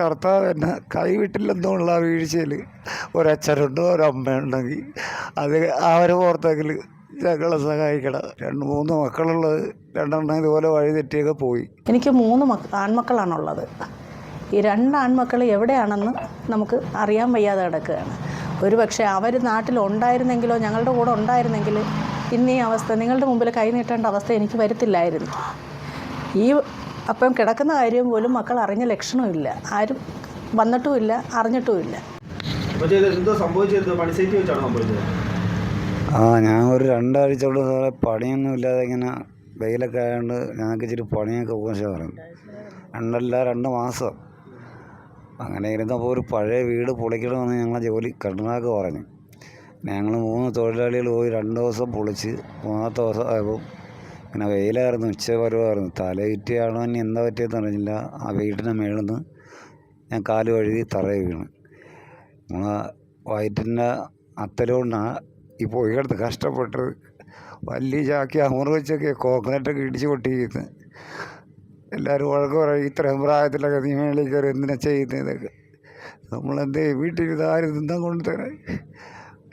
കർത്താവ് എന്നെ കൈവിട്ടില്ലെന്നുള്ള വീഴ്ചയിൽ ഒരച്ഛനുണ്ട് ഒരമ്മയുണ്ടെങ്കിൽ. അത് അവരെ ഓർത്തെങ്കിൽ ഞങ്ങളെ സഹായിക്കണം രണ്ട് മൂന്ന് മക്കളുള്ളത് രണ്ടെണ്ണം ഇതുപോലെ വഴി തെറ്റിയൊക്കെ പോയി. എനിക്ക് മൂന്ന് മക്ക ആൺമക്കളാണുള്ളത്. ഈ രണ്ട് ആൺമക്കൾ എവിടെയാണെന്ന് നമുക്ക് അറിയാൻ വയ്യാതെ കിടക്കുകയാണ്. ഒരു പക്ഷേ അവർ നാട്ടിലുണ്ടായിരുന്നെങ്കിലോ ഞങ്ങളുടെ കൂടെ ഉണ്ടായിരുന്നെങ്കിൽ ഇന്ന് അവസ്ഥ നിങ്ങളുടെ മുമ്പിൽ കൈ നീട്ടേണ്ട അവസ്ഥ എനിക്ക് വരുത്തില്ലായിരുന്നു. ഈ അപ്പം കിടക്കുന്ന കാര്യം പോലും മക്കൾ അറിഞ്ഞ ലക്ഷണമില്ല. ആരും വന്നിട്ടുമില്ല അറിഞ്ഞിട്ടുമില്ല. ആ ഞാൻ ഒരു രണ്ടാഴ്ച ഉള്ളു സാറെ പണിയൊന്നും ഇല്ലാതെ ഇങ്ങനെ വെയിലൊക്കെ ആയതുകൊണ്ട് ഞങ്ങൾക്ക് ഇച്ചിരി പണിയൊക്കെ പറഞ്ഞു രണ്ടല്ല രണ്ട് മാസം. അങ്ങനെ ഇരുന്നപ്പോൾ ഒരു പഴയ വീട് പൊളിക്കണമെന്ന് ഞങ്ങളെ ജോലി കണ്ണനാക്ക് പറഞ്ഞു. ഞങ്ങൾ മൂന്ന് തൊഴിലാളികൾ പോയി രണ്ട് ദിവസം പൊളിച്ച് മൂന്നാമത്തെ ദിവസം ആയപ്പോൾ ഇങ്ങനെ വെയിലായിരുന്നു ഉച്ച പരുവായിരുന്നു തലയിറ്റിയാണോ ഇനി എന്താ പറ്റിയെന്ന് അറിഞ്ഞില്ല. ആ വീട്ടിന്റെ മേളിൽ നിന്ന് ഞാൻ കാൽ വഴുതി തറയിൽ വീണ് നമ്മളെ വയറ്റിന്റെ അത്തലുകൊണ്ടാണ് ഈ പൊയ്യെടുത്ത് കഷ്ടപ്പെട്ട് വലിയ ചാക്കി അമർ വെച്ചൊക്കെ കോക്കനറ്റൊക്കെ ഇടിച്ച് പൊട്ടിക്കുന്നത് എല്ലാവരും വഴക്ക് പറയും ഇത്രയും പ്രായത്തിലൊക്കെ നീ മേളിൽ കയറി എന്തിനാ ചെയ്യുന്നത് ഇതൊക്കെ നമ്മളെന്തേ വീട്ടിൽ ഇതാരും തിന്നാൻ കൊണ്ട് തരാൻ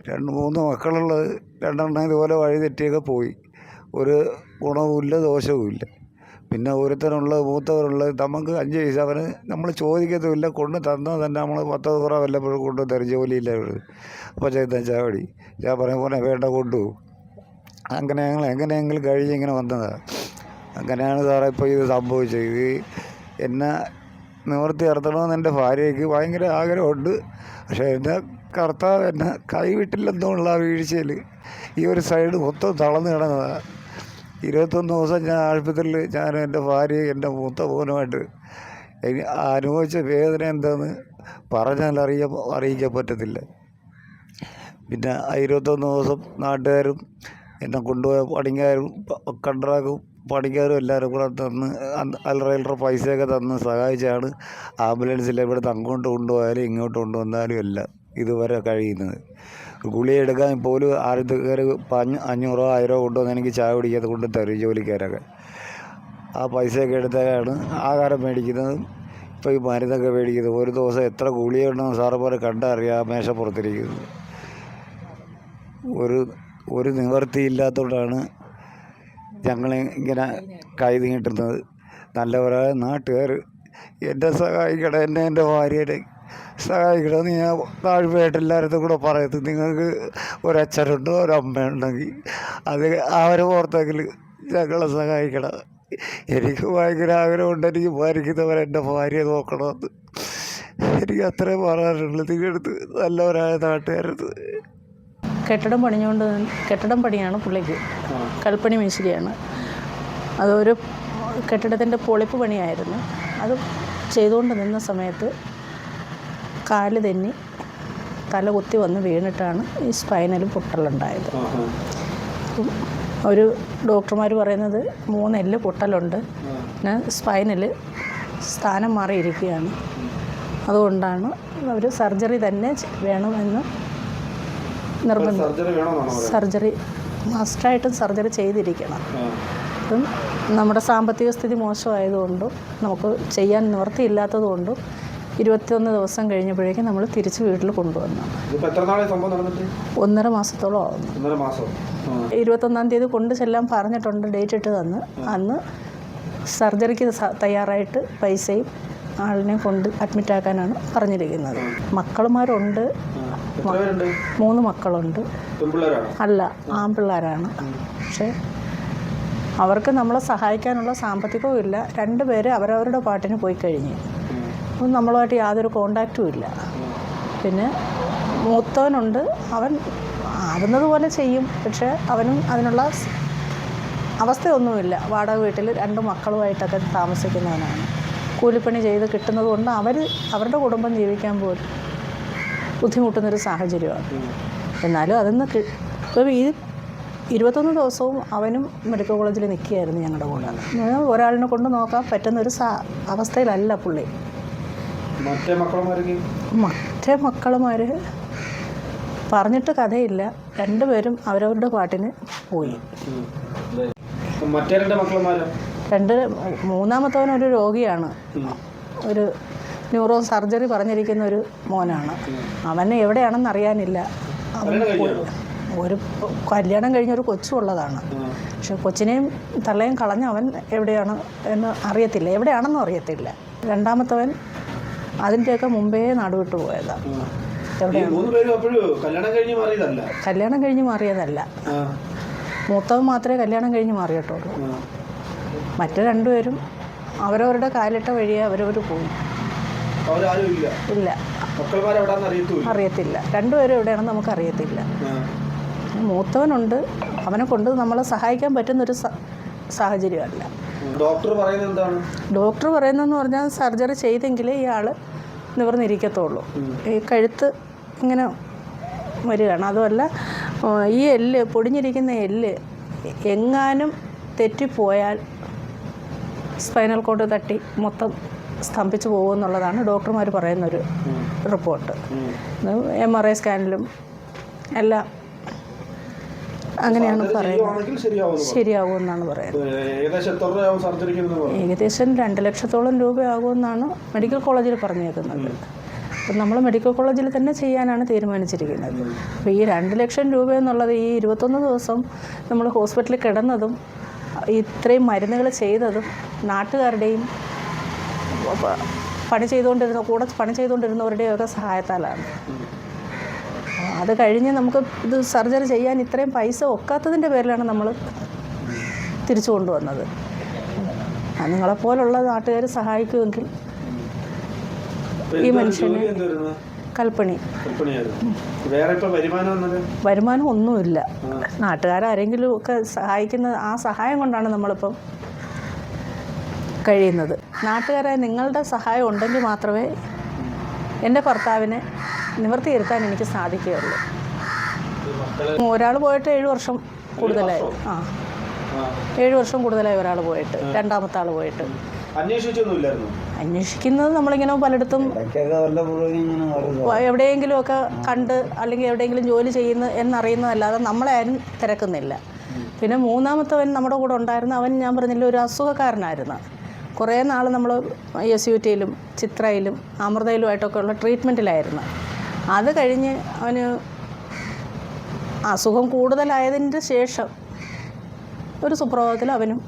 രണ്ട് മൂന്ന് മക്കളുള്ളത് രണ്ടെണ്ണം ഇതുപോലെ വഴി തെറ്റിയൊക്കെ പോയി. ഒരു ഗുണവുമില്ല ദോഷവുമില്ല. പിന്നെ ഒരുത്തനുള്ളത് മൂത്തവരുള്ളത് നമുക്ക് അഞ്ച് പൈസ അവന് നമ്മൾ ചോദിക്കത്തുമില്ല. കൊണ്ട് തന്നാൽ തന്നെ നമ്മൾ പത്ത് കുറ വല്ലപ്പോഴും കൊണ്ട് തരും. ജോലിയില്ല ചെയ്ത ചാവടി ഞാൻ പറഞ്ഞ പോലെ വേണ്ട കൊണ്ടു അങ്ങനെ ഞങ്ങൾ എങ്ങനെയെങ്കിലും കഴിഞ്ഞ് ഇങ്ങനെ വന്നതാണ് അങ്ങനെയാണ് സാറേ ഇപ്പോൾ ഇത് സംഭവിച്ചത്. ഇത് എന്നെ നിവർത്തി ഇറത്തണമെന്ന് എന്റെ ഭാര്യയ്ക്ക് ഭയങ്കര ആഗ്രഹമുണ്ട്. പക്ഷേ എന്റെ കർത്താവ് എന്നെ കൈവിട്ടില്ലെന്നുള്ള വീഴ്ചയിൽ ഈ ഒരു സൈഡ് മൊത്തം തളർന്ന് കിടന്നതാണ് ഇരുപത്തൊന്ന് ദിവസം ഞാൻ ആശുപത്രിയിൽ ഞാൻ എന്റെ ഭാര്യയും എന്റെ മൂത്ത മോനുമായിട്ട് അനുഭവിച്ച വേദന എന്താണെന്ന് പറഞ്ഞാൽ അറിയ അറിയിക്കാൻ പറ്റത്തില്ല. പിന്നെ ആ ഇരുപത്തൊന്ന് ദിവസം നാട്ടുകാരും എന്നെ കൊണ്ടുപോയ പണിക്കാരും കണ്ട്രാക്കും പണിക്കാരും എല്ലാവരും കൂടെ തന്ന് അല്ലറ പൈസയൊക്കെ തന്ന് സഹായിച്ചാണ് ആംബുലൻസിൽ ഇവിടെ അങ്ങോട്ട് കൊണ്ടുപോയാലും ഇങ്ങോട്ട് കൊണ്ടുവന്നാലും എല്ലാം. ഇതുവരെ കഴിയുന്നത്. ഗുളിക എടുക്കാൻ പോലും ആദ്യത്തെ കയറി പഞ്ഞ് അഞ്ഞൂറോ ആയിരോ കൊണ്ടുവന്ന് എനിക്ക് ചായ കുടിക്കാതെ കൊണ്ട് തരും ജോലിക്കാരൊക്കെ. ആ പൈസയൊക്കെ എടുത്താണ് ആഹാരം മേടിക്കുന്നതും. ഇപ്പോൾ ഈ മരുന്നൊക്കെ മേടിക്കുന്നത്. ഒരു ദിവസം എത്ര ഗുളിക ഉണ്ടെന്ന് സാറ് പോലെ കണ്ടറിയാം മേശപ്പുറത്തിരിക്കുന്നത്. ഒരു ഒരു നിവർത്തിയില്ലാത്തതുകൊണ്ടാണ് ഞങ്ങൾ ഇങ്ങനെ കൈ നീട്ടുന്നത്. നല്ലവരായ നാട്ടുകാർ എന്നെ സഹായിക്കണം എന്നെ എന്റെ ഭാര്യയുടെ സഹായിക്കണമെന്ന് ഞാൻ താഴ്മയായിട്ട് എല്ലാവരുടെ കൂടെ പറയത്ത്. നിങ്ങൾക്ക് ഒരച്ഛനുണ്ടോ? ഒരമ്മയുണ്ടെങ്കിൽ അത് അവരെ ഓർത്തെങ്കിൽ ഞങ്ങളെ സഹായിക്കണം. എനിക്ക് ഭയങ്കര ആഗ്രഹമുണ്ട്. എനിക്ക് മരിക്കുന്നവരെ എന്റെ ഭാര്യയെ നോക്കണമെന്ന്. എനിക്ക് അത്രയും പറയാനുള്ളൂ. നിങ്ങളടുത്ത് നല്ലവരായ നാട്ടുകാരത് കെട്ടിടം പണിഞ്ഞുകൊണ്ട് കെട്ടിടം പണിയാണ് പുള്ളിക്ക്. കൽപ്പണി മേശിരിയാണ്. അതൊരു കെട്ടിടത്തിന്റെ പൊളിപ്പ് പണിയായിരുന്നു. അത് ചെയ്തുകൊണ്ട് നിന്ന സമയത്ത് കാൽ തെന്നി തല കുത്തി വന്ന് വീണിട്ടാണ് ഈ സ്പൈനൽ പൊട്ടലുണ്ടായത്. അപ്പം ഒരു ഡോക്ടർമാർ പറയുന്നത് മൂന്നെല്ല് പൊട്ടലുണ്ട്. പിന്നെ സ്പൈനൽ സ്ഥാനം മാറിയിരിക്കുകയാണ്. അതുകൊണ്ടാണ് അവർ സർജറി തന്നെ വേണമെന്ന് നിർബന്ധം. സർജറി മസ്റ്റായിട്ടും സർജറി ചെയ്തിരിക്കണം. അപ്പം നമ്മുടെ സാമ്പത്തിക സ്ഥിതി മോശമായതുകൊണ്ടും നമുക്ക് ചെയ്യാൻ നിവൃത്തിയില്ലാത്തതുകൊണ്ടും ഇരുപത്തിയൊന്ന് ദിവസം കഴിഞ്ഞപ്പോഴേക്കും നമ്മൾ തിരിച്ച് വീട്ടിൽ കൊണ്ടുവന്നു. ഒന്നര മാസത്തോളം ആവുന്നു. ഇരുപത്തൊന്നാം തീയതി കൊണ്ട് ചെല്ലാൻ പറഞ്ഞിട്ടുണ്ട് ഡേറ്റ് ഇട്ട് തന്ന്. അന്ന് സർജറിക്ക് തയ്യാറായിട്ട് പൈസയും ആളിനെ കൊണ്ട് അഡ്മിറ്റ് ആക്കാനാണ് പറഞ്ഞിരിക്കുന്നത്. മക്കളുമാരുണ്ട്. മൂന്ന് മക്കളുണ്ട്. അല്ല ആൺപിള്ളേരാണ്. പക്ഷേ അവർക്ക് നമ്മളെ സഹായിക്കാനുള്ള സാമ്പത്തികവും ഇല്ല രണ്ടുപേര് അവരവരുടെ പാട്ടിന് പോയി കഴിഞ്ഞു. അപ്പം നമ്മളുമായിട്ട് യാതൊരു കോണ്ടാക്റ്റും ഇല്ല. പിന്നെ മൂത്തവനുണ്ട്. അവൻ ആവുന്നത് പോലെ ചെയ്യും. പക്ഷേ അവനും അതിനുള്ള അവസ്ഥയൊന്നുമില്ല. വാടക വീട്ടിൽ രണ്ട് മക്കളുമായിട്ടൊക്കെ താമസിക്കുന്നവനാണ്. കൂലിപ്പണി ചെയ്ത് കിട്ടുന്നത് കൊണ്ട് അവർ അവരുടെ കുടുംബം ജീവിക്കാൻ പോലും ബുദ്ധിമുട്ടുന്നൊരു സാഹചര്യമാണ്. എന്നാലും അതൊന്ന് ഇപ്പം ഈ ഇരുപത്തൊന്ന് ദിവസവും അവനും മെഡിക്കൽ കോളേജിൽ നിൽക്കുകയായിരുന്നു ഞങ്ങളുടെ കൂടെ. ഒരാളിനെ കൊണ്ട് നോക്കാൻ പറ്റുന്ന ഒരു അവസ്ഥയിലല്ല പുള്ളി. മറ്റേ മക്കളമാർക്ക് മറ്റേ മക്കളുമാർ പറഞ്ഞിട്ട് കഥയില്ല. രണ്ടുപേരും അവരവരുടെ പാട്ടിന് പോയി. മറ്റേ രണ്ട് മക്കളമാരോ? രണ്ട് മൂന്നാമത്തവൻ ഒരു രോഗിയാണ്. ഒരു ന്യൂറോ സർജറി പറഞ്ഞിരിക്കുന്ന ഒരു മോനാണ്. അവനെ എവിടെയാണെന്ന് അറിയാനില്ല. അവൻ? ഒരു കല്യാണം കഴിഞ്ഞ ഒരു കൊച്ചുള്ളതാണ് പക്ഷെ കൊച്ചിനെയും തള്ളയും കളഞ്ഞ് അവൻ എവിടെയാണ് എന്ന് അറിയത്തില്ല. എവിടെയാണെന്നും അറിയത്തില്ല. രണ്ടാമത്തവൻ അതിന്റെയൊക്കെ മുമ്പേ നാടുവിട്ട് പോയതാണ് കല്യാണം കഴിഞ്ഞ് മാറിയതല്ല? മൂത്തവൻ മാത്രമേ കല്യാണം കഴിഞ്ഞ് മാറിയിട്ടുള്ളൂ. മറ്റു രണ്ടുപേരും അവരവരുടെ കാലിട്ട വഴിയെ അവരവർ പോയി. ഇല്ല. അറിയത്തില്ല. രണ്ടുപേരും എവിടെയാണെന്ന് നമുക്ക് അറിയത്തില്ല ആ. മൂത്തവനുണ്ട്. അവനെ കൊണ്ട് നമ്മളെ സഹായിക്കാൻ പറ്റുന്നൊരു സാഹചര്യമല്ല. ഡോക്ടർ പറയുന്നത് എന്താണ്? ഡോക്ടർ പറയുന്നതെന്ന് പറഞ്ഞാൽ സർജറി ചെയ്തെങ്കിലേ ഇയാൾ നിവർന്നിരിക്കത്തുള്ളൂ. ഈ കഴുത്ത് ഇങ്ങനെ വരികയാണ്. അതുമല്ല ഈ എല്ല് പൊടിഞ്ഞിരിക്കുന്ന എല്ല് എങ്ങാനും തെറ്റിപ്പോയാൽ സ്പൈനൽ കോഡ് തട്ടി മൊത്തം സ്തംഭിച്ചു പോകുമെന്നുള്ളതാണ് ഡോക്ടർമാർ പറയുന്നൊരു റിപ്പോർട്ട്. എം ആർ ഐ സ്കാനിലും എല്ലാം അങ്ങനെയാണ് പറയുന്നത്. ശരിയാകുമെന്നാണ് പറയുന്നത്. ഏകദേശം രണ്ട് ലക്ഷത്തോളം രൂപയാകുമെന്നാണ് മെഡിക്കൽ കോളേജിൽ പറഞ്ഞേക്കുന്നത്. അപ്പം നമ്മൾ മെഡിക്കൽ കോളേജിൽ തന്നെ ചെയ്യാനാണ് തീരുമാനിച്ചിരിക്കുന്നത്. അപ്പോൾ ഈ രണ്ട് ലക്ഷം രൂപ എന്നുള്ളത് ഈ ഇരുപത്തൊന്ന് ദിവസം നമ്മൾ ഹോസ്പിറ്റലിൽ കിടന്നതും ഇത്രയും മരുന്നുകൾ ചെയ്തതും നാട്ടുകാരുടെയും പണി ചെയ്തുകൊണ്ടിരുന്ന കൂടെ പണി ചെയ്തുകൊണ്ടിരുന്നവരുടെയൊക്കെ സഹായത്താലാണ്. അത് കഴിഞ്ഞ് നമുക്ക് ഇത് സർജറി ചെയ്യാൻ ഇത്രയും പൈസ ഒക്കാത്തതിന്റെ പേരിലാണ് നമ്മൾ തിരിച്ചു കൊണ്ടുവന്നത്. നിങ്ങളെപ്പോലുള്ള നാട്ടുകാർ സഹായിക്കുമെങ്കിൽ ഈ മനുഷ്യന് കൽപ്പണി. വരുമാനം ഒന്നുമില്ല. നാട്ടുകാരാരെങ്കിലും ഒക്കെ സഹായിക്കുന്ന ആ സഹായം കൊണ്ടാണ് നമ്മളിപ്പം കഴിയുന്നത്. നാട്ടുകാരായ നിങ്ങളുടെ സഹായം ഉണ്ടെങ്കിൽ മാത്രമേ എന്റെ ഭർത്താവിനെ നിവർത്തിയിരുത്താൻ എനിക്ക് സാധിക്കുകയുള്ളൂ. ഒരാൾ പോയിട്ട് ഏഴ് വർഷം കൂടുതലായി. ആ. ഏഴു വർഷം കൂടുതലായി ഒരാൾ പോയിട്ട്. രണ്ടാമത്തെ ആൾ പോയിട്ട്. അന്വേഷിക്കുന്നത് നമ്മളിങ്ങനെ പലയിടത്തും എവിടെയെങ്കിലും ഒക്കെ കണ്ട് അല്ലെങ്കിൽ എവിടെയെങ്കിലും ജോലി ചെയ്യുന്ന എന്നറിയുന്നതല്ലാതെ നമ്മളെ ആരും തിരക്കുന്നില്ല. പിന്നെ മൂന്നാമത്തവൻ നമ്മുടെ കൂടെ ഉണ്ടായിരുന്ന. അവൻ ഞാൻ പറഞ്ഞില്ല ഒരു അസുഖക്കാരനായിരുന്നു. കുറേ നാൾ നമ്മൾ എസ് യു ടിയിലും ചിത്രയിലും അമൃതയിലുമായിട്ടൊക്കെ ഉള്ള ട്രീറ്റ്മെന്റിലായിരുന്നു അത് കഴിഞ്ഞ് അവന് അസുഖം കൂടുതലായതിന്റെ ശേഷം ഒരു സുപ്രഭാതത്തിൽ അവനും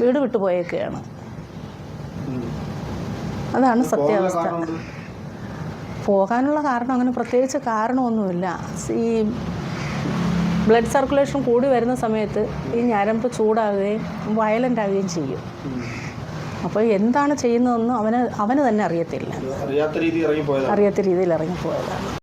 വീട് വിട്ടു പോയേക്കുകയാണ്. അതാണ് സത്യാവസ്ഥ. പോകാനുള്ള കാരണം അങ്ങനെ പ്രത്യേകിച്ച് കാരണമൊന്നുമില്ല. ഈ ബ്ലഡ് സർക്കുലേഷൻ കൂടി വരുന്ന സമയത്ത് ഈ ഞരമ്പ് ചൂടാകുകയും വയലന്റ് ആവുകയും ചെയ്യും. അപ്പോൾ എന്താണ് ചെയ്യുന്നതെന്ന് അവന് അവന് തന്നെ അറിയത്തില്ല. അറിയാത്ത രീതിയിൽ ഇറങ്ങിപ്പോയതാണ്.